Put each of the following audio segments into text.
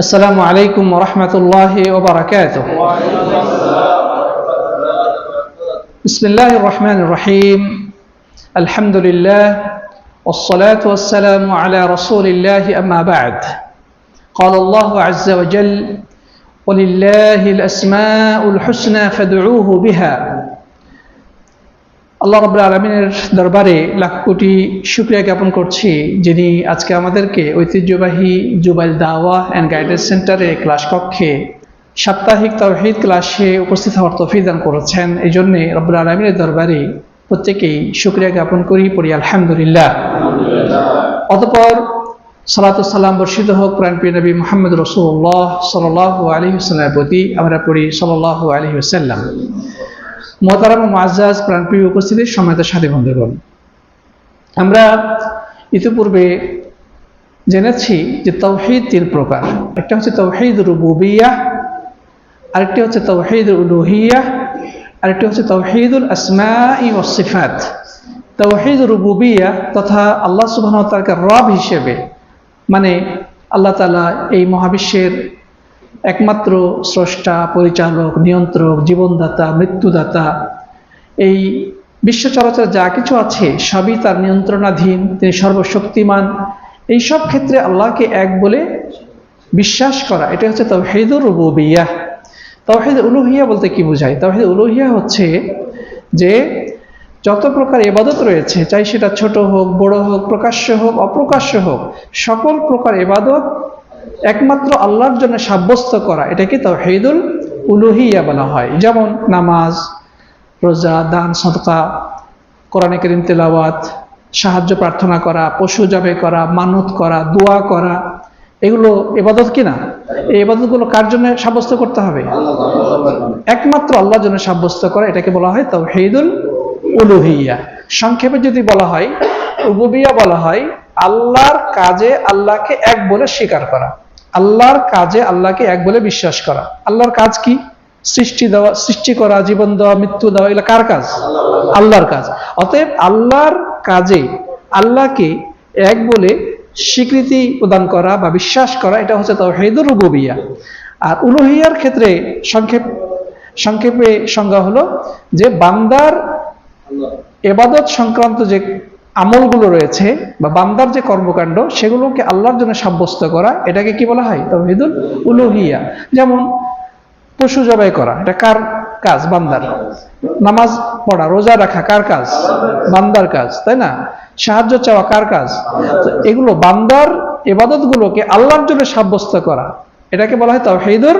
السلام عليكم ورحمة الله وبركاته. بسم الله الرحمن الرحيم. الحمد لله والصلاة والسلام على رسول الله أما بعد. قال الله عز وجل ولله الأسماء الحسنى فادعوه بها আল্লাহ রব্লা আলমিনের দরবারে লাখ কোটি শুক্রিয়া জ্ঞাপন করছি, যিনি আজকে আমাদেরকে ঐতিহ্যবাহী জুবাইল দাওয়া অ্যান্ড গাইডেন্স সেন্টারে ক্লাস কক্ষে সাপ্তাহিক তৌহিদ ক্লাসে উপস্থিত হওয়ার তফিক দান করেছেন। এই জন্যে রব্বুল আলমিনের দরবারে প্রত্যেকেই শুক্রিয়া জ্ঞাপন করি, পড়ি আলহামদুলিল্লাহ। অতপর সালাতাম বর্ষিত হোক প্রাণপ্রিয় নবী মোহাম্মদ রসুল্লাহ সাল আলী হুসলামের প্রতি আমরা পড়ি সাল আলী মোহতারাম মাজাজ প্রাণপ্রিয় উপস্থিতির সময়তার সাথে বন্ধুগণ। আমরা ইতিপূর্বে জেনেছি যে তৌহিদ তিন প্রকার। একটা হচ্ছে তৌহিদ রুবুবিয়া, আরেকটি হচ্ছে তৌহিদ উলুহিয়া, আরেকটি হচ্ছে তৌহিদুল আসমা ই ওসিফাত তৌহিদ রুবুবিয়া তথা আল্লাহ সুবাহ তালকে রব হিসেবে মানে আল্লাহ তালা এই মহাবিশ্বের একমাত্র স্রষ্টা, পরিচালক, নিয়ন্ত্রক, জীবনদাতা, মৃত্যুদাতা। এই বিশ্ব চরাচর যা কিছু আছে, সবই তার নিয়ন্ত্রণাধীন, তিনি সর্বশক্তিমান। এই সব ক্ষেত্রে আল্লাহকে এক বলে বিশ্বাস করা, এটা হচ্ছে তৌহিদুর রুবুবিয়া তৌহিদ উলুহিয়া বলতে কি বোঝায়? তৌহিদ উলুহিয়া হচ্ছে যে যত প্রকার এবাদত রয়েছে, চাই সেটা ছোট হোক, বড় হোক, প্রকাশ্য হোক, অপ্রকাশ্য হোক, সকল প্রকার এবাদত একমাত্র আল্লাহর জন্য সাব্যস্ত করা, এটাকে তৌহিদুল উলুহিয়া বলা হয়। যেমন নামাজ, রোজা, দান, সদকা, কোরআনে করিম তেলাওয়াত, সাহায্য প্রার্থনা করা, পশু জবে করা, মানত করা, দোয়া করা, এগুলো এবাদত কিনা এই এবাদতগুলো কার জন্য সাব্যস্ত করতে হবে? একমাত্র আল্লাহর জন্য সাব্যস্ত করা, এটাকে বলা হয় তৌহিদুল উলুহিয়া। সংক্ষেপে যদি বলা হয় উবুবিয়া বলা হয়, আল্লাহর কাজে আল্লাহকে এক বলে স্বীকার করা। আল্লাহর কাজে আল্লাহকে এক বলে বিশ্বাস করা। আল্লাহর কাজ কি? সৃষ্টি দেওয়া, সৃষ্টি করা, জীবন দেওয়া, মৃত্যু দেওয়া, এগুলো কার কাজ? আল্লাহর কাজ। অতএব আল্লাহর কাজে আল্লাহকে এক বলে স্বীকৃতি প্রদান করা বা বিশ্বাস করা, এটা হচ্ছে তাও হেদুর রুবুবিয়া। আর উলুহিয়ার ক্ষেত্রে সংক্ষেপ, সংক্ষেপে সংজ্ঞা হলো যে বান্দার এবাদত সংক্রান্ত যে আমলগুলো রয়েছে বা বান্দার যে কর্মকাণ্ড, সেগুলোকে আল্লাহর জন্য সাব্যস্ত করা, এটাকে কি বলা হয়? তহিদুল উলুহিয়া। যেমন পশু জবাই করা, এটা কার কাজ? বান্দার। নামাজ পড়া, রোজা রাখা, কার কাজ? বান্দার কাজ, তাই না? সাহায্য চাওয়া কার কাজ? এগুলো বান্দার এবাদত গুলোকে আল্লাহর জন্য সাব্যস্ত করা, এটাকে বলা হয় তহিদুর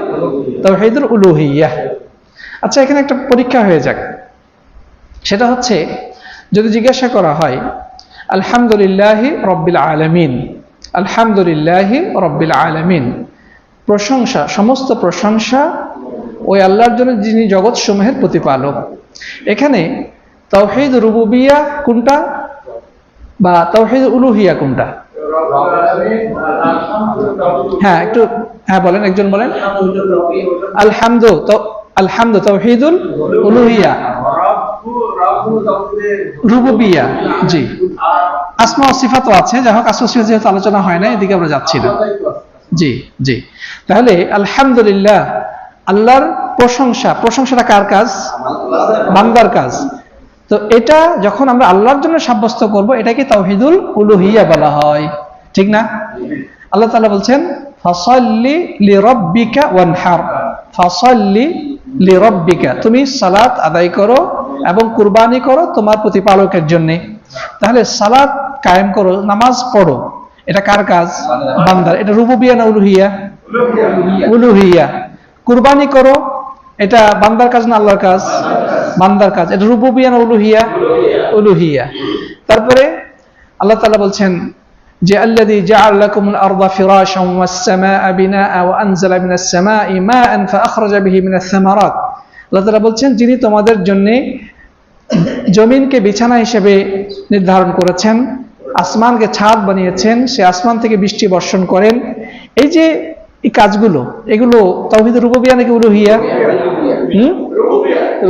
তহিদুর উলুহিয়া। আচ্ছা এখানে একটা পরীক্ষা হয়ে যাক। সেটা হচ্ছে যদি জিজ্ঞাসা করা হয়, আলহামদুলিল্লাহি রব্বিল আলমিন, আলহামদুলিল্লাহি রব্বিল আলমিন। প্রশংসা, সমস্ত প্রশংসা ওই আল্লাহর জন্য যিনি জগৎ সমূহের প্রতিপালক। এখানে তৌহিদ রুবুবিয়া কোনটা বা তৌহিদ উলুহিয়া কোনটা? হ্যাঁ একটু হ্যাঁ বলেন, একজন বলেন। আলহামদু আলহামদু তৌহিদুল উলুহিয়া। রুবুবিয়া, জি। আসমা সিফাতও আছে, যাই হোক, আসমা সিফাত যেহেতু আলোচনা হয় না এদিকে আমরা যাচ্ছি না। জি জি। তাহলে, আলহামদুলিল্লাহ, আল্লাহর প্রশংসা, প্রশংসাটা কার কাজ? বান্দার কাজ। তো এটা যখন আমরা আল্লাহর জন্য সাব্যস্ত করব, এটাকে তাওহিদুল উলুহিয়া বলা হয়। ঠিক না? আল্লাহ তাআলা বলছেন, ফাসাল্লি লিরাব্বিকা ওয়ানহার। ফাসাল্লি লিরাব্বিকা, তুমি সালাত আদায় করো এবং কুরবানি করো তোমার প্রতিপালকের জন্য। তাহলে সালাত কায়েম করো, নামাজ পড়ো। এটা কার কাজ? বান্দার। এটা রুবুবিয়া না উলুহিয়া? উলুহিয়া। কুরবানি করো, এটা বান্দার কাজ না আল্লাহর কাজ? বান্দার কাজ। এটা রুবুবিয়া না উলুহিয়া? উলুহিয়া। তারপরে আল্লাহ তালা বলছেন যে ফিরাশান ওয়াস সামাআ বিনাআ ওয়া আনজালা মিনাস সামাই মাআন ফাআখরাজা বিহি মিনাস আল্লাহ তাআলা বলছেন, যিনি তোমাদের জন্য জমিনকে বিছানা হিসেবে নির্ধারণ করেছেন, আসমানকে ছাদ বানিয়েছেন, সে আসমান থেকে বৃষ্টি বর্ষণ করেন। এই যে এই কাজগুলো, এগুলো তৌহিদ রুববিয়া নাকি উলুহিয়া? হুম?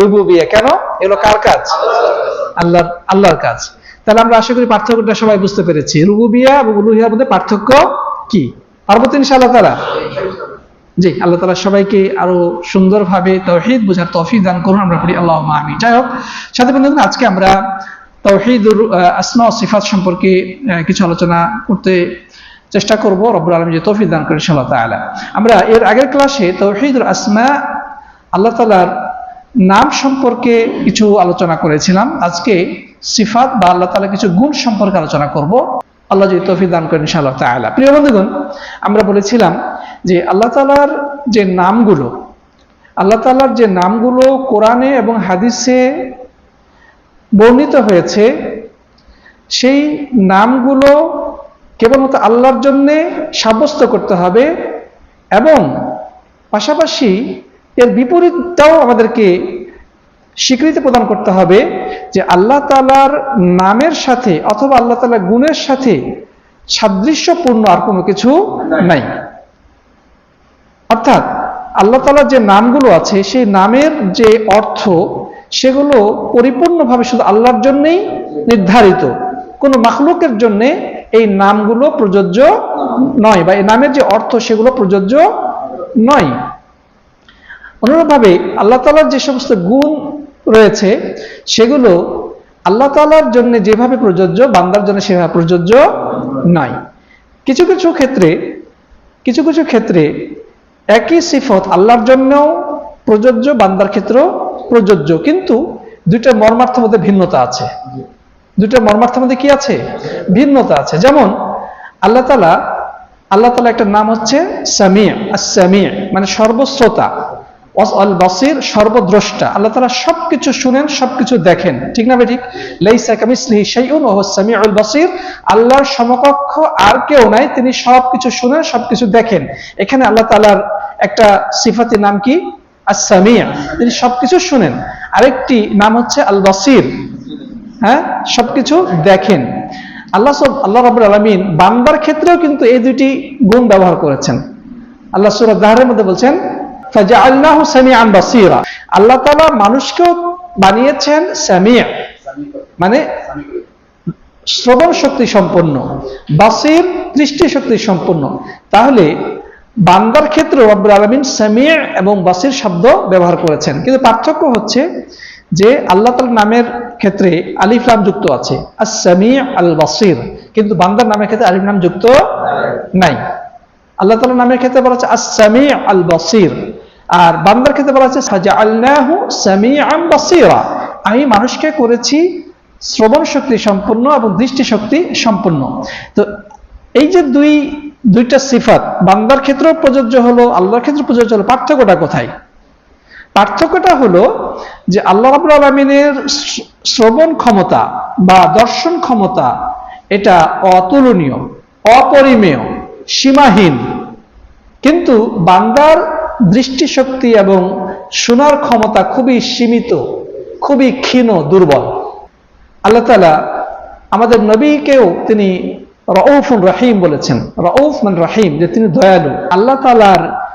রুববিয়া। কেন? এগুলো কার কাজ? আল্লাহ আল্লাহর কাজ। তাহলে আমরা আশা করি পার্থক্যটা সবাই বুঝতে পেরেছি। রুবুবিয়া এবং উলুহিয়ার মধ্যে পার্থক্য কি? পারব তো ইনশাআল্লাহ তারা জি, আল্লাহ তালা সবাইকে আরও সুন্দরভাবে তৌহিদ বোঝার তৌফিক দান করুন, আমরা পড়ি আল্লাহ আমি যাই হোক, সাথে বন্ধু আজকে আমরা তৌহিদুর আসমা সিফাত সম্পর্কে কিছু আলোচনা করতে চেষ্টা করব। রব্বুল আলম যে তৌফিক দান করেন ইনশাআল্লাহ তাআলা। আমরা এর আগের ক্লাসে তৌহিদুল আসমা, আল্লাহ তালার নাম সম্পর্কে কিছু আলোচনা করেছিলাম। আজকে সিফাত বা আল্লাহ তালা কিছু গুণ সম্পর্কে আলোচনা করব। আল্লাহ যদি তৌফিক দান করেন ইনশাআল্লাহ তাআলা। প্রিয় বন্ধুগণ, আমরা বলেছিলাম যে আল্লাহ তালার যে নামগুলো, আল্লাহ তালার যে নামগুলো কোরআনে এবং হাদিসে বর্ণিত হয়েছে, সেই নামগুলো কেবলমাত্র আল্লাহর জন্যে সাব্যস্ত করতে হবে এবং পাশাপাশি এর বিপরীতটাও আমাদেরকে স্বীকৃতি প্রদান করতে হবে যে আল্লাহ তালার নামের সাথে অথবা আল্লাহ তালার গুণের সাথে সাদৃশ্যপূর্ণ আর কোনো কিছু নাই। অর্থাৎ আল্লাহ তালার যে নামগুলো আছে, সেই নামের যে অর্থ, সেগুলো পরিপূর্ণভাবে শুধু আল্লাহর জন্যেই নির্ধারিত। কোনো মাখলুকের জন্য এই নামগুলো প্রযোজ্য নয় বা এই নামের যে অর্থ, সেগুলো প্রযোজ্য নয়। অনুরূপভাবে আল্লাহ তালার যে সমস্ত গুণ রয়েছে, সেগুলো আল্লাহ তালার জন্য যেভাবে প্রযোজ্য, বান্দার জন্য সেভাবে প্রযোজ্য নয় কিছু কিছু ক্ষেত্রে, কিছু কিছু ক্ষেত্রে একই সিফত আল্লাহর জন্যও প্রযোজ্য, বান্দার ক্ষেত্রেও প্রযোজ্য। কিন্তু দুইটা মর্মার্থের মধ্যে ভিন্নতা আছে। দুইটা মর্মার্থের মধ্যে কি আছে? ভিন্নতা আছে। যেমন, আল্লাহ তালা আল্লাহ তালা একটা নাম হচ্ছে সামিয়া সামিয়া মানে সর্বশ্রোতা। অল বাসির সর্বদ্রষ্টা। আল্লাহ তালা সবকিছু শুনেন, সবকিছু দেখেন। ঠিক না ঠিক? লাইসা কামিসলিহি বাসির। আল্লাহর সমকক্ষ আর কেউ নাই, তিনি সবকিছু শুনেন, সবকিছু দেখেন। এখানে আল্লাহ তালার একটা সিফাতি নাম কি? আস-সামিয়া তিনি সবকিছু শুনেন। আরেকটি নাম হচ্ছে আল বাসির। হ্যাঁ? সবকিছু দেখেন। আল্লাহ সব, আল্লাহ রাব্বুল আলামিন বান্দার ক্ষেত্রেও কিন্তু এই দুটি গুণ ব্যবহার করেছেন। আল্লাহ সূরা দাহরের মধ্যে বলছেন আল্লাহ তাআলা মানুষকেও বানিয়েছেন সামিয়া। মানে শ্রবণ শক্তি সম্পন্ন বাসির দৃষ্টি শক্তি সম্পন্ন তাহলে বান্দার ক্ষেত্রে রব্বুল আলমিন সামিয়া এবং বাসির শব্দ ব্যবহার করেছেন। কিন্তু পার্থক্য হচ্ছে যে আল্লাহ তাআলার নামের ক্ষেত্রে আলিফ লাম যুক্ত আছে। আর সামি আল বাসির কিন্তু বান্দার নামের ক্ষেত্রে আলিফ নাম যুক্ত নাই। আল্লাহ তাআলার নামের ক্ষেত্রে বলা হচ্ছে আস সামি আল বাসির আর বান্দার ক্ষেত্রে বলা হচ্ছে, সাজাআলনাহু সামিআন বাসীরা। আমি মানুষকে করেছি শ্রবণ শক্তি সম্পন্ন এবং দৃষ্টি শক্তি সম্পন্ন তো এই যে দুই, দুইটা সিফাত, বান্দার ক্ষেত্রেও প্রযোজ্য হলো, আল্লাহর ক্ষেত্রে প্রযোজ্য হলো, পার্থক্যটা কোথায়? পার্থক্যটা হলো যে আল্লাহ রাবুল আলমিনের শ্রবণ ক্ষমতা বা দর্শন ক্ষমতা এটা অতুলনীয়, অপরিমেয়, সীমাহীন। কিন্তু বান্দার দৃষ্টিশক্তি এবং শোনার ক্ষমতা খুবই সীমিত, খুবই ক্ষীণ, দুর্বল। আল্লাহ তালা আমাদের নবীকেও তিনি রউফুন রাহিম বলেছেন। রউফ মান রাহিম, যে তিনি দয়ালু। আল্লাহ তালার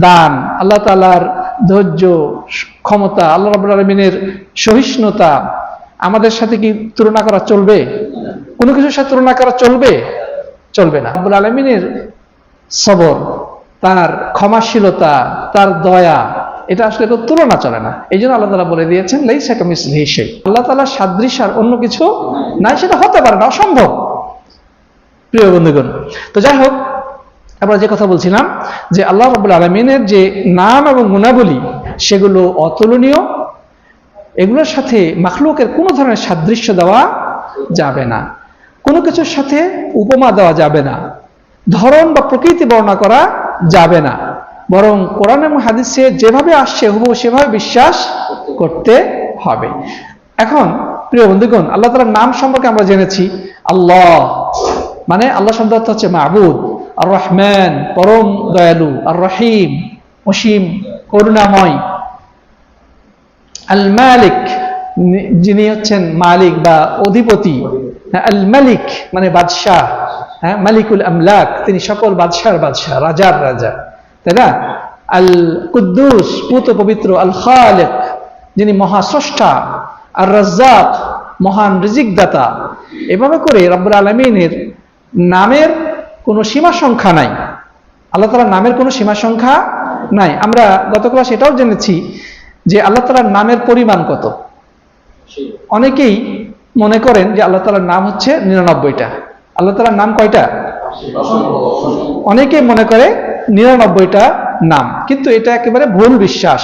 দান, আল্লাহ তালার ধৈর্য, ক্ষমতা, আল্লাহ রাবুল আলমিনের সহিষ্ণুতা আমাদের সাথে কি তুলনা করা চলবে? কোনো কিছুর সাথে তুলনা করা চলবে? চলবে না। আব্বুল আলমিনের সবর তার ক্ষমাশীলতা, তার দয়া, এটা আসলে কোনো তুলনা চলে না। এই জন্য আল্লাহ তালা বলে দিয়েছেন, লাইসা কামিসলিহি সেই আল্লাহ তালা সাদৃশ্য আর অন্য কিছু নাই, সেটা হতে পারে না, অসম্ভব। প্রিয় বন্ধুগণ, তো যাই হোক, আমরা যে কথা বলছিলাম যে আল্লাহ রাবুল আলমিনের যে নাম এবং গুণাবলী, সেগুলো অতুলনীয়। এগুলোর সাথে মাখলুকের কোনো ধরনের সাদৃশ্য দেওয়া যাবে না। কোনো কিছুর সাথে উপমা দেওয়া যাবে না। ধরন বা প্রকৃতি বর্ণনা করা যাবে না। বরং কোরআন এবং হাদিসে যেভাবে আসছে, হুবহু সেভাবে বিশ্বাস করতে হবে। এখন, প্রিয় বন্ধুগণ, আল্লাহ তালার নাম সম্পর্কে আমরা জেনেছি। আল্লাহ মানে আল্লাহ শব্দ অর্থ হচ্ছে মাহবুদ আর রহমান পরম দয়ালু আর রহিম অসীম, করুণাময়। আল মালিক যিনি হচ্ছেন মালিক বা অধিপতি। আল মালিক মানে বাদশাহ। হ্যাঁ মালিকুল আমলাক, তিনি সকল বাদশার বাদশাহ, রাজার রাজা, তাই না? আল কুদ্দুস পুত পবিত্র আল খালেক যিনি মহাস্রষ্টা আর রাজ্জাক মহান রিজিকদাতা। এভাবে করে রব্বুল আলমিনের নামের কোনো সীমা সংখ্যা নাই। আল্লাহ তালার নামের কোনো সীমা সংখ্যা নাই। আমরা গত ক্লাস এটাও জেনেছি যে আল্লাহ তালার নামের পরিমাণ কত? অনেকেই মনে করেন যে আল্লাহ তালার নাম হচ্ছে নিরানব্বইটা। আল্লাহ তালার নাম কয়টা? অনেকে মনে করে নিরানব্বইটা নাম, কিন্তু এটা একেবারে ভুল বিশ্বাস।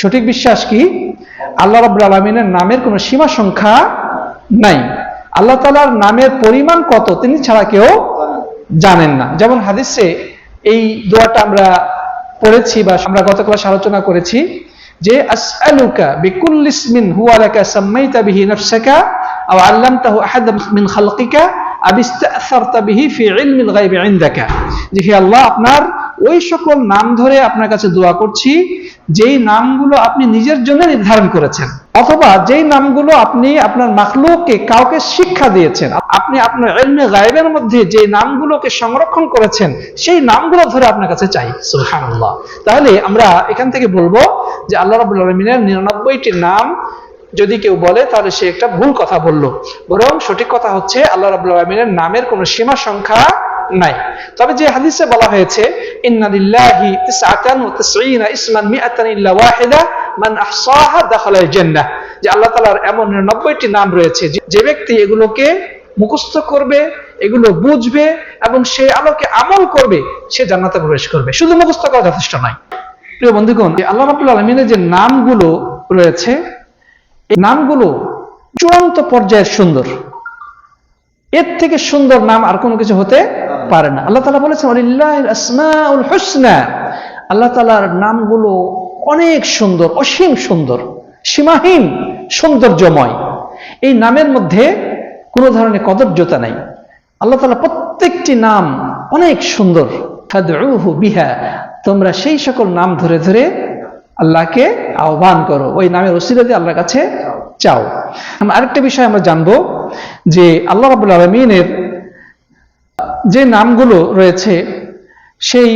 সঠিক বিশ্বাস কি? আল্লাহ রাব্বুল আলমিনের নামের কোনো সীমা সংখ্যা নাই। আল্লাহ তালার নামের পরিমাণ কত তিনি ছাড়া কেউ জানেন না। যেমন হাদিসে এই দোয়াটা আমরা পড়েছি বা আমরা গত ক্লাস আলোচনা করেছি যে, আসআলুকা বিকুল্লি ইসমিন লাকা সাম্মাইতা বিহি নাফসাকা আও আল্লামতাহু আহাদ মিন খালকিকা আব ইস্তাআসারতা বিহি ফি ইলমিল গায়বি ইনদাকা যে আল্লাহ আপনার ওই সকল নাম ধরে আপনার কাছে দোয়া করছি, যেই নামগুলো আপনি নিজের জন্য নির্ধারণ করেছেন, অথবা যেই নামগুলো আপনি আপনার মাখলুককে কাউকে শিক্ষা দিয়েছেন, আপনি আপনার এলমে গায়েবের মধ্যে যে নামগুলোকে সংরক্ষণ করেছেন, সেই নামগুলো ধরে আপনার কাছে চাই, সুবহানাল্লাহ। তাহলে আমরা এখান থেকে বলব যে আল্লাহ রাব্বুল আলামিনের নিরানব্বইটি নাম যদি কেউ বলে, তাহলে সে একটা ভুল কথা বলল। বরং সঠিক কথা হচ্ছে, আল্লাহ রাব্বুল আলামিনের নামের কোনো সীমা সংখ্যা নাই। তবে যে হাদিসে বলা হয়েছে ওয়া ইসমান মিআতান ইল্লা ওয়াহিদা মান আহসাহা জান্নাহ। যে আল্লাহ তাআলার এমন 90টি নাম রয়েছে যে- ব্যক্তি এগুলোকে মুখস্থ করবে, এগুলো বুঝবে এবং সে আলোকে আমল করবে, সে জান্নাতে প্রবেশ করবে। শুধু মুখস্থ করা যথেষ্ট নয়। প্রিয় বন্ধুগণ, আল্লাহ রাব্বুল আলামিনের যে নামগুলো রয়েছে এই নামগুলো চূড়ান্ত পর্যায়ের সুন্দর। এর থেকে সুন্দর নাম আর কোনো কিছু হতে পারে না। আল্লাহ তালা বলেছেন "ওয়ালিল্লাহিল আসমাউল হুসনা। আল্লাহ তালার নামগুলো অনেক সুন্দর, অসীম সুন্দর, সীমাহীন সৌন্দর্যময়। এই নামের মধ্যে কোনো ধরনের কদর্যতা নাই। আল্লাহ তালা প্রত্যেকটি নাম অনেক সুন্দর। বিহা, তোমরা সেই সকল নাম ধরে ধরে আল্লাহকে আহ্বান করো। ওই নামের ওসিলা আল্লাহর কাছে চাও আরেকটা বিষয় আমরা জানব যে আল্লাহ রাবুল আলমিনের যে নামগুলো রয়েছে, সেই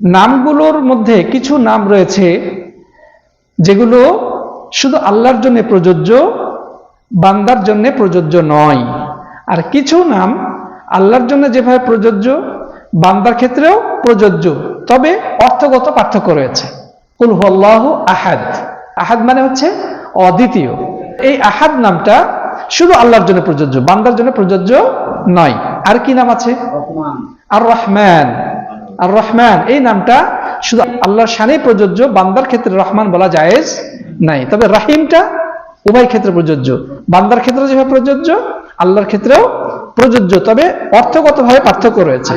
নামগুলোর মধ্যে কিছু নাম রয়েছে যেগুলো শুধু আল্লাহর জন্য প্রযোজ্য, বান্দার জন্য প্রযোজ্য নয়। আর কিছু নাম আল্লাহর জন্য যেভাবে প্রযোজ্য, বান্দার ক্ষেত্রেও প্রযোজ্য। তবে অর্থগত পার্থক্য রয়েছে। কুল আহাদ। আহাদ মানে হচ্ছে অদ্বিতীয়। এই আহাদ নামটা শুধু আল্লাহর জন্য প্রযোজ্য বান্দার জন্য প্রযোজ্য নয়। আর কি নাম আছে? আর রহমান। আর রহমান এই নামটা শুধু আল্লাহর প্রযোজ্য বান্দার ক্ষেত্রে রহমান বলা জায়েজ নাই। তবে রাহিমটা উভয় ক্ষেত্রে প্রযোজ্য। বান্দার ক্ষেত্রে যেভাবে প্রযোজ্য আল্লাহর ক্ষেত্রেও প্রযোজ্য। তবে অর্থগতভাবে পার্থক্য রয়েছে।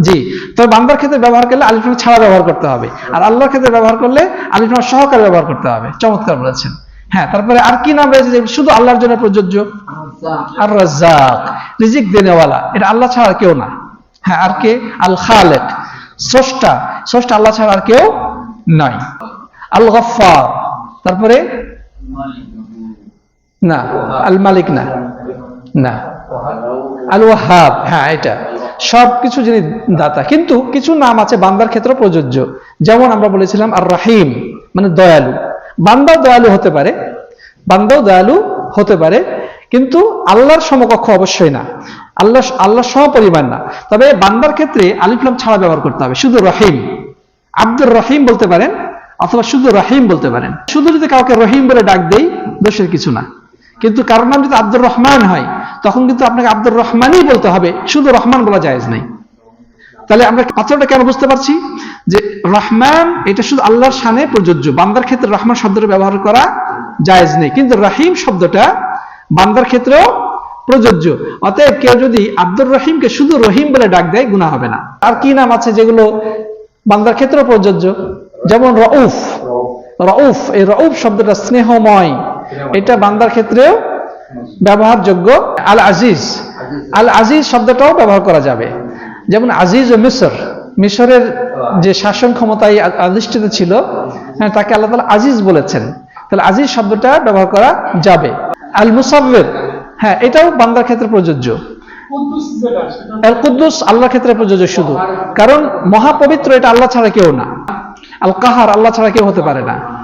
জি তবে বান্দার ক্ষেত্রে ব্যবহার করলে আলিফলাম ছাড়া ব্যবহার করতে হবে। আর আল্লাহর ক্ষেত্রে ব্যবহার করলে আলিফলাম সহকারে ব্যবহার করতে হবে। চমৎকার বলেছেন। হ্যাঁ তারপরে আর কি নাম রয়েছে? শুধু আল্লাহর জন্য প্রযোজ্য? আর রাজ্জাক। রিজিক দেনেওয়ালা। এটা আল্লাহ ছাড়া কেউ না। হ্যাঁ আর কে? আল খালেক। স্রষ্টা। স্রষ্টা আল্লাহ ছাড়া আর কেউ নয় আল গফার তারপরে? না আল মালিক না। না। আল ওয়াহাব হ্যাঁ এটা। সব কিছু যিনি দাতা। কিন্তু কিছু নাম আছে বান্দার ক্ষেত্রে প্রযোজ্য। যেমন আমরা বলেছিলাম আর রাহিম মানে দয়ালু। বান্দাও দয়ালু হতে পারে, বান্দাও দয়ালু হতে পারে, কিন্তু আল্লাহর সমকক্ষ অবশ্যই না। আল্লাহ আল্লাহর সমপরিমাণ না। তবে বান্দার ক্ষেত্রে আলিফলাম ছাড়া ব্যবহার করতে হবে। শুধু রহিম। আব্দুর রহিম বলতে পারেন, অথবা শুধু রহিম বলতে পারেন। শুধু যদি কাউকে রহিম বলে ডাক দেই, দোষের কিছু না। কিন্তু কারোর নাম যদি আব্দুর রহমান হয়, তখন কিন্তু আপনাকে আব্দুর রহমানই বলতে হবে। শুধু রহমান বলা জায়েজ নাই। তাহলে আমরা পাত্রটা কেন বুঝতে পারছি? যে রহমান, এটা শুধু আল্লাহর শানে প্রযোজ্য। বান্দার ক্ষেত্রে রহমান শব্দটা ব্যবহার করা জায়েজ নেই। কিন্তু রাহিম শব্দটা বান্দার ক্ষেত্রেও প্রযোজ্য। অতএব কেউ যদি আব্দুর রহিমকে শুধু রহিম বলে ডাক দেয় গুণা হবে না। আর কি নাম আছে যেগুলো বান্দার ক্ষেত্রেও প্রযোজ্য? যেমন রউফ। রউফ, এই রউফ শব্দটা স্নেহময়। এটা বান্দার ক্ষেত্রেও ব্যবহারযোগ্য। আল আজিজ আল আজিজ শব্দটাও ব্যবহার করা যাবে। যেমন আজিজ ও মিশর মিশরের যে শাসন ক্ষমতায় আ- অধিষ্ঠিত ছিল হ্যাঁ তাকে আল্লাহ তালা আজিজ বলেছেন। তাহলে আজিজ শব্দটা ব্যবহার করা যাবে। আল মুসাব্বের হ্যাঁ এটাও বান্দার ক্ষেত্রে প্রযোজ্য। আল কুদ্দুস আল্লাহর ক্ষেত্রে প্রযোজ্য শুধু। কারণ মহাপবিত্র এটা আল্লাহ ছাড়া কেউ না। আল কাহার আল্লাহ ছাড়া কেউ হতে পারে না।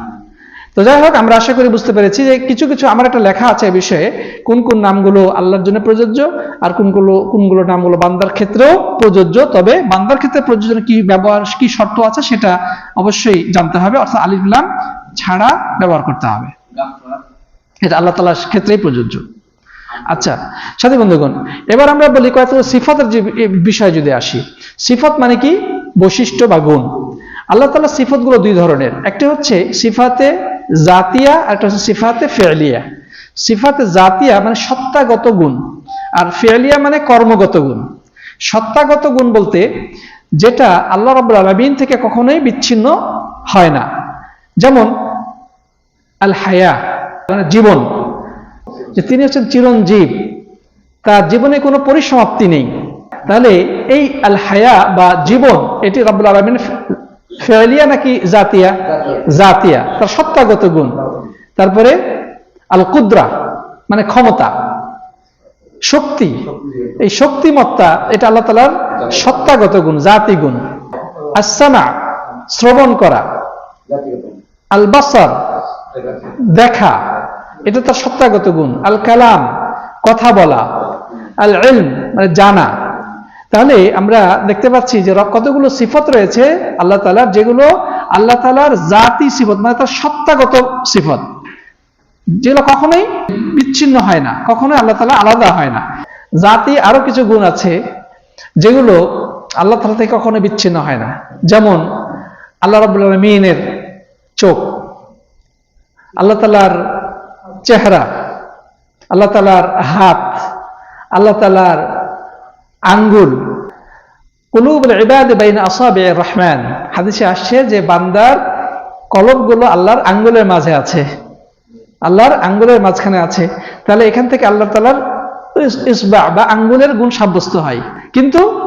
তো যাই হোক, আমরা আশা করি বুঝতে পেরেছি যে কিছু কিছু আমার একটা লেখা আছে এই বিষয়ে। কোন কোন নামগুলো আল্লাহর জন্য প্রযোজ্য আর কোনগুলো কোনগুলো নামগুলো বান্দার ক্ষেত্রেও প্রযোজ্য। তবে বান্দার ক্ষেত্রে প্রযোজ্য কি ব্যবহার, কি শর্ত আছে সেটা অবশ্যই জানতে হবে। অর্থাৎ আলিফলাম ছাড়া ব্যবহার করতে হবে। এটা আল্লাহ তালার ক্ষেত্রেই প্রযোজ্য। আচ্ছা সাথী বন্ধুগণ, এবার আমরা বলি কয়েকটা সিফাতের যে বিষয় যদি আসি। সিফত মানে কি? বৈশিষ্ট্য বা গুণ। আল্লাহ তালা সিফতগুলো দুই ধরনের। একটি হচ্ছে সিফাতে জাতিয়া আর একটা হচ্ছে সিফাতে ফেলিয়া। সিফাতে জাতিয়া মানে সত্তাগত গুণ আর ফেলিয়া মানে কর্মগত গুণ। সত্তাগত গুণ বলতে যেটা আল্লাহ রব্বুল আলমিন থেকে কখনোই বিচ্ছিন্ন হয় না। যেমন আল হায়া মানে জীবন, যে তিনি হচ্ছেন চিরঞ্জীব, তার জীবনে কোনো পরিসমাপ্তি নেই। তাহলে এই আল হায়া বা জীবন, এটি রব্বুল আলমিন ফেলিয়া নাকি জাতিয়া? জাতিয়া। তার সত্তাগত গুণ। তারপরে আল কুদ্রা মানে ক্ষমতা। শক্তি। এই শক্তিমত্তা, এটা আল্লাহ তালার সত্তাগত গুণ, জাতি গুণ। আসানা শ্রবণ করা। আল বাসার দেখা। এটা তার সত্তাগত গুণ। আল কালাম কথা বলা। আল মানে জানা। তাহলে আমরা দেখতে পাচ্ছি যে কতগুলো সিফত রয়েছে আল্লাহ তালার যেগুলো আল্লাহ তালার জাতি সিফত মানে তার সত্তাগত সিফত। যেগুলো কখনোই বিচ্ছিন্ন হয় না, কখনোই আল্লাহ তালা আলাদা হয় না। জাতি আরও কিছু গুণ আছে, যেগুলো আল্লাহ তালা থেকে কখনো বিচ্ছিন্ন হয় না। যেমন আল্লাহ রবুল্লা মিনের চোখ, আল্লাহ তালার চেহারা, আল্লাহ তালার হাত, আল্লাহ তালার আঙ্গুল। কুলুবুল ইবাদ বাইন রহমান। হাদিসে আসছে যে বান্দার কলবগুলো আল্লাহর আঙ্গুলের মাঝে আছে। আল্লাহর আঙ্গুলের মাঝখানে আছে। তাহলে এখান থেকে আল্লাহ তালার ইসবা বা আঙ্গুলের গুণ সাব্যস্ত হয়। কিন্তু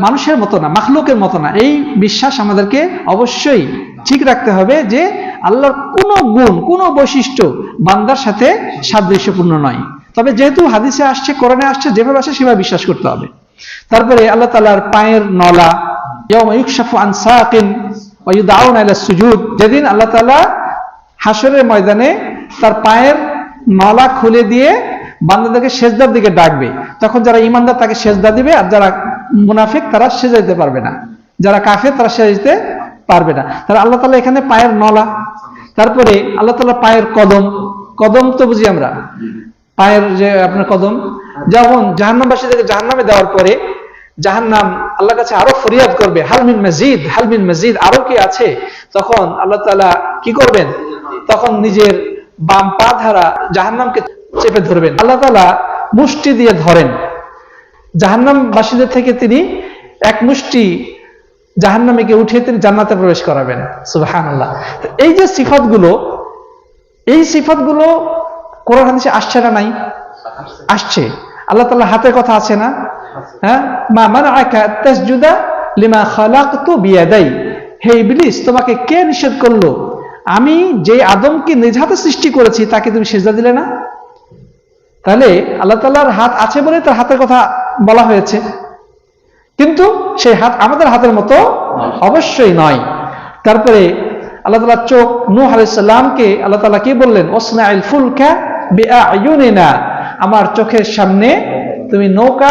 মানুষের মতো না, মাখলুকের মতো না। এই বিশ্বাস আমাদেরকে অবশ্যই ঠিক রাখতে হবে যে আল্লাহর কোনো গুণ, কোনো বৈশিষ্ট্য বান্দার সাথে সাদৃশ্যপূর্ণ নয়। তবে যেহেতু হাদিসে আসছে, কোরআনে আসছে, যেভাবে আসে সেভাবে বিশ্বাস করতে হবে। তারপরে আল্লাহ তালার পায়ের নলা সুজুদ, যেদিন আল্লাহ তালা হাসরের ময়দানে তার পায়ের নলা খুলে দিয়ে বান্দাদেরকে সেজদার দিকে ডাকবে। তখন যারা ইমানদার তাকে সেজদা দিবে আর যারা মুনাফিক তারা সেজা দিতে পারবে না। যারা কাফে তারা সেজা দিতে পারবে না। তাহলে আল্লাহ তালা এখানে পায়ের নলা, তারপরে আল্লাহ তালা পায়ের কদম কদম তো বুঝি আমরা? পায়ের যে আপনার কদম, যখন জাহান্নামবাসীদেরকে জাহান্নামে দেওয়ার পরে জাহান্নাম আল্লাহ কাছে আরও ফরিয়াদ করবে হালমিন মজিদ হালমিন মজিদ, আরও কি আছে? তখন আল্লাহ তালা কি করবেন? তখন নিজের বাম পা ধারা জাহান্নামকে চেপে ধরবেন। আল্লাহ তালা মুষ্টি দিয়ে ধরেন। জাহান্নামবাসীদের থেকে তিনি এক মুষ্টি জাহান্নামীকে উঠিয়ে তিনি জান্নাতে প্রবেশ করাবেন। আল্লাহ এই যে সিফাতগুলো এই সিফাতগুলো কোরআন হাদিসে আসছে না নাই? আসছে। আল্লাহ তাল্লাহ হাতের কথা আছে না? হ্যাঁ? মা লিমা হে ইবলিস, তোমাকে কে নিষেধ করল? আমি যে আদমকে নিজ হাতে সৃষ্টি করেছি, তাকে তুমি দিলে না? তাহলে আল্লাহ হাত আছে বলে তার হাতের কথা বলা হয়েছে। কিন্তু সেই হাত আমাদের হাতের মতো অবশ্যই নয়। তারপরে আল্লাহ তালা চোখ নূহ আলাইসাল্লামকে আল্লাহ তালা কি বললেন? ওসনা ফুলকা আমার চোখের সামনে তুমি নৌকা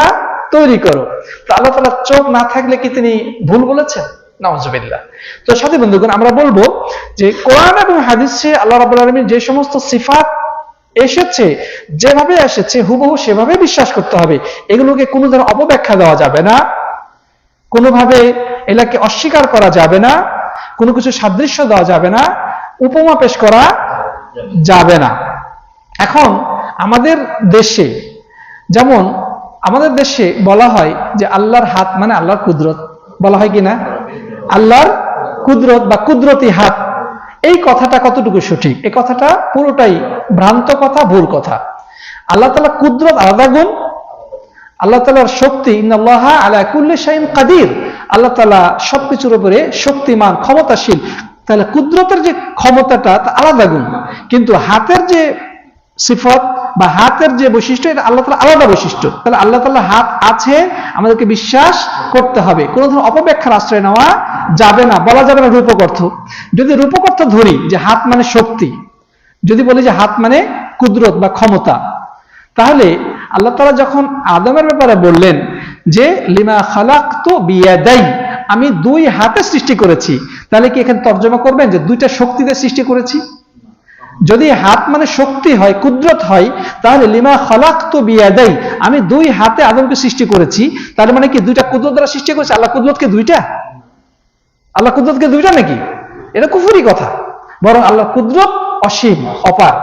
তৈরি করো। তো আল্লাহ তালা চোখ না থাকলে কি তিনি ভুল বলেছেন? তো বন্ধুগণ, আমরা বলব যে কোরআন এবং হাদিসে আল্লাহ রাবুল যে সমস্ত সিফাত এসেছে, যেভাবে এসেছে, হুবহু সেভাবে বিশ্বাস করতে হবে। এগুলোকে কোনো ধরনের অপব্যাখ্যা দেওয়া যাবে না। কোনোভাবে এলাকে অস্বীকার করা যাবে না। কোনো কিছু সাদৃশ্য দেওয়া যাবে না। উপমা পেশ করা যাবে না। এখন আমাদের দেশে, যেমন আমাদের দেশে বলা হয় যে আল্লাহর হাত মানে আল্লাহর কুদরত। বলা হয় কি না? আল্লাহর কুদরত বা কুদরতি হাত। এই কথাটা কতটুকু সঠিক? এই কথাটা পুরোটাই ভ্রান্ত কথা, ভুল কথা। আল্লাহ তালা কুদরত আলাদা গুণ। আল্লাহ তালার শক্তি শাহিন কাদির। আল্লাহ তালা সবকিছুর উপরে শক্তিমান, ক্ষমতাশীল। তাহলে কুদরতের যে ক্ষমতাটা, তা আলাদা গুণ। কিন্তু হাতের যে সিফত বা হাতের যে বৈশিষ্ট্য, এটা আল্লাহ তালা আলাদা বৈশিষ্ট্য। তাহলে আল্লাহ তালা হাত আছে, আমাদেরকে বিশ্বাস করতে হবে। কোন ধরনের অপব্যাখ্যার আশ্রয় নেওয়া যাবে না, বলা যাবে না রূপক অর্থ। যদি রূপক অর্থ ধরি, যে হাত মানে শক্তি, যদি বলি যে হাত মানে কুদরত বা ক্ষমতা, তাহলে আল্লাহ তালা যখন আদমের ব্যাপারে বললেন যে, লিমা খালাক তো বিয়াদাই আমি দুই হাতে সৃষ্টি করেছি। তাহলে কি এখানে তর্জমা করবেন যে দুইটা শক্তিতে সৃষ্টি করেছি? যদি হাত মানে শক্তি হয়, কুদরত হয়, তাহলে লিমা খালাক তো বিয়াদাই। আমি দুই হাতে আদমকে সৃষ্টি করেছি, তার মানে কি দুইটা কুদরত দ্বারা সৃষ্টি করেছে? আল্লাহ কুদরতকে দুইটা? আল্লাহ কুদরতকে দুইটা নাকি? এটা কুফুরি কথা। বরং আল্লাহ কুদরত অসীম, অপার।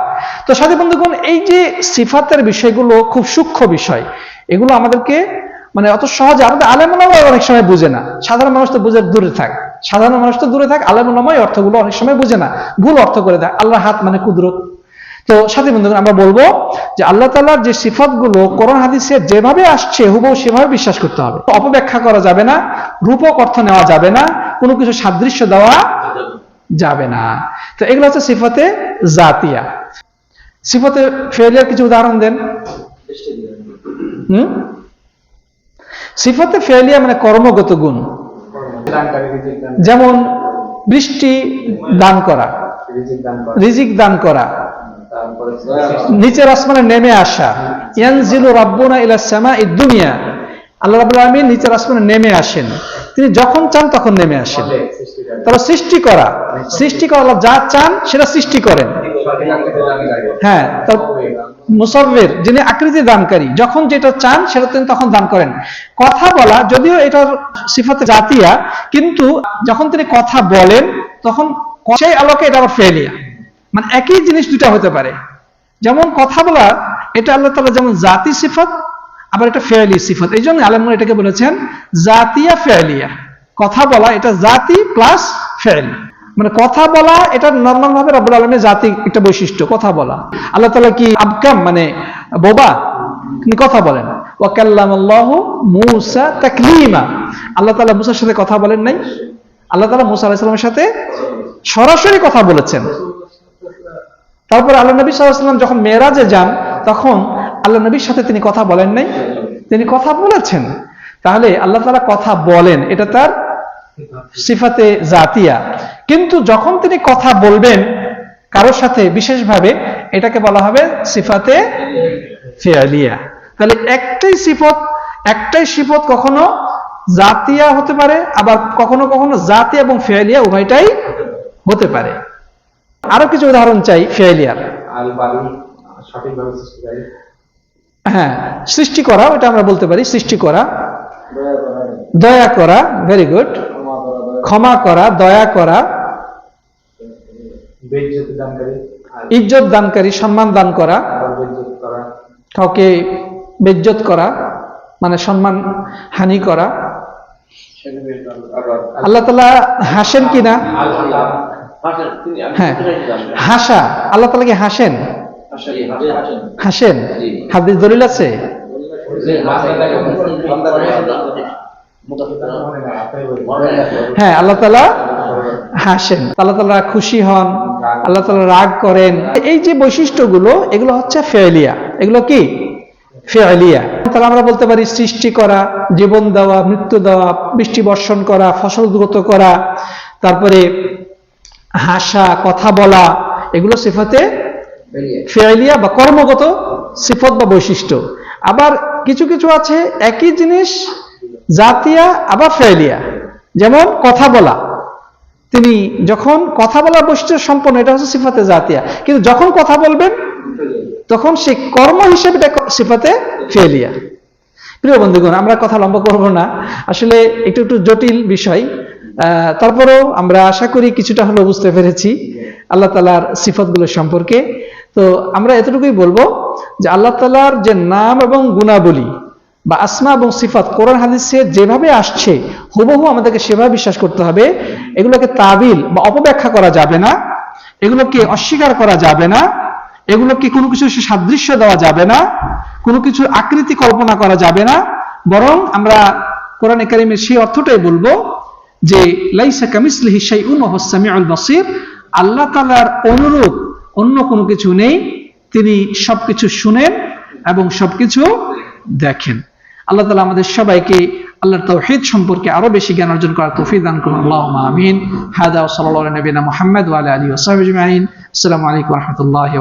তো সাথী বন্ধুগণ, এই যে সিফাতের বিষয়গুলো খুব সূক্ষ্ম বিষয়, এগুলো আমাদেরকে মানে অত সহজে আমাদের আলেমুলামাই অনেক সময় বুঝে না। সাধারণ মানুষ তো বুঝে দূরে থাক। সাধারণ মানুষ তো দূরে থাক, আলেমুলামাই অর্থগুলো অনেক সময় বুঝে না। ভুল অর্থ করে দেয় আল্লাহ হাত মানে কুদরত। তো সাথী বন্ধুগণ, আমরা বলব যে আল্লাহ তালার যে সিফাতগুলো কোরআন হাদিসে যেভাবে আসছে, হুবহু সেভাবে বিশ্বাস করতে হবে। অপব্যাখ্যা করা যাবে না, রূপক অর্থ নেওয়া যাবে না, কোনো কিছু সাদৃশ্য দেওয়া যাবে না। তো এগুলো হচ্ছে সিফাতে জাতিয়া। সিফাতে ফেলিয়ার কিছু উদাহরণ দেন। হুম? সিফাতে ফেলিয়া মানে কর্মগত গুণ। যেমন বৃষ্টি দান করা, রিজিক দান করা, নিচের আসমানে নেমে আসা, ইয়ানজিলু রাব্বুনা ইলা সামাঈদ দুনিয়া, আল্লাহ রাব্বুল আলামিন নিচের আসমানে নেমে আসেন। তিনি যখন চান তখন নেমে আসেন। তারপর সৃষ্টি করা সৃষ্টি করা যা চান সেটা সৃষ্টি করেন। হ্যাঁ তার যিনি আকৃতি দানকারী, যখন যেটা চান সেটা তিনি তখন দান করেন। কথা বলা, যদিও এটার সিফাতে জাতিয়া, কিন্তু যখন তিনি কথা বলেন, তখন সেই আলোকে এটা আবার ফেলিয়া মানে একই জিনিস দুটা হতে পারে। যেমন কথা বলা, এটা আল্লাহ তালা যেমন জাতি সিফত, আবার এটা ফেয়ালি সিফত। এই জন্য আলম এটাকে বলেছেন জাতিয়া ফেয়ালিয়া কথা বলা, এটা জাতি প্লাস ফেল মানে কথা বলা, এটা নর্মাল ভাবে রব্বুল আলমের জাতি একটা বৈশিষ্ট্য, কথা বলা। আল্লাহ তালা কি আবকাম মানে বোবা? কথা বলেন। ওয়াকাল্লাম আল্লাহ মুসা তাকলিমা। আল্লাহ তালা মুসার সাথে কথা বলেন নাই। আল্লাহ তালা মুসা আলাহিসাল্লামের সাথে সরাসরি কথা বলেছেন। তারপর আল্লাহ নবী সাল্লাম যখন মেয়েরাজে যান, তখন আল্লাহ নবীর সাথে তিনি কথা বলেন নাই। তিনি কথা বলেছেন। তাহলে আল্লাহ তালা কথা বলেন, এটা তার সিফাতে জাতিয়া। কিন্তু যখন তিনি কথা বলবেন কারোর সাথে বিশেষভাবে এটাকে বলা হবে সিফাতে ফেয়ালিয়া তাহলে একটাই সিফত একটাই সিফত কখনো জাতিয়া হতে পারে আবার কখনো কখনো জাতি এবং ফেয়ালিয়া উভয়টাই হতে পারে। আরও কিছু উদাহরণ চাই ফেয়ালিয়ার হ্যাঁ সৃষ্টি করা ওটা আমরা বলতে পারি সৃষ্টি করা। দয়া করা। ভেরি গুড ক্ষমা করা দয়া করা দয়া করা বেজ্জতি দানকারী আর ইজ্জত দানকারী সম্মান দান করা আবার বেজ্জত করা। কাউকে বেজ্জত করা মানে সম্মান হানি করা। আল্লাহ তালা হাসেন কিনা? হ্যাঁ। হাসা। আল্লাহ তালা কি হাসেন? হাসেন। হাদিস দলিল আছে? হ্যাঁ আল্লাহ তালা হাসেন। আল্লাহ তালা খুশি হন আল্লাহ তালা রাগ করেন। এই যে বৈশিষ্ট্যগুলো এগুলো হচ্ছে ফেলিয়া এগুলো কি? ফেলিয়া তাহলে আমরা বলতে পারি সৃষ্টি করা জীবন দেওয়া মৃত্যু দেওয়া বৃষ্টি বর্ষণ করা ফসল দ্রুত করা তারপরে হাসা কথা বলা এগুলো সিফাতে ফেলিয়া বা কর্মগত সিফত বা বৈশিষ্ট্য। আবার কিছু কিছু আছে একই জিনিস জাতিয়া আবার ফেলিয়া যেমন কথা বলা। তিনি যখন কথা বলা বৈশিষ্ট্য সম্পন্ন, এটা হচ্ছে সিফাতে জাতিয়া। কিন্তু যখন কথা বলবেন, তখন সে কর্ম হিসেবে এটা সিফাতে ফেলিয়া প্রিয় বন্ধুগণ, আমরা কথা লম্বা করব না। আসলে একটু একটু জটিল বিষয়। তারপরেও আমরা আশা করি কিছুটা হলেও বুঝতে পেরেছি আল্লাহ তালার সিফতগুলো সম্পর্কে। তো আমরা এতটুকুই বলব যে আল্লাহ তালার যে নাম এবং গুণাবলী বা আসমা এবং সিফাত কোরআন হাদিসে যেভাবে আসছে, হুবহু আমাদেরকে সেভাবে বিশ্বাস করতে হবে। এগুলোকে তাবিল বা অপব্যাখ্যা করা যাবে না। এগুলোকে অস্বীকার করা যাবে না। এগুলোকে কোনো কিছু সাদৃশ্য দেওয়া যাবে না। কোনো কিছু আকৃতি কল্পনা করা যাবে না। বরং আমরা কোরআন একাডেমির সেই অর্থটাই বলব যে, লাইসা কামিসলিহি শাইউন ওয়া হুয়াস সামিউল বাসীর। আল্লাহ তাআলার অনুরূপ অন্য কোনো কিছু নেই। তিনি সবকিছু শুনেন এবং সবকিছু দেখেন। আল্লাহ তালা আমাদের সবাইকে আল্লাহর তৌহিদ সম্পর্কে আরও বেশি জ্ঞান অর্জন করার তৌফিক দান করুন। আল্লাহ আমিন। হাদা সাল্লাহ নবীনা মোহাম্মদ আলী আসসালামু আলাইকুম রহমতুল্লাহ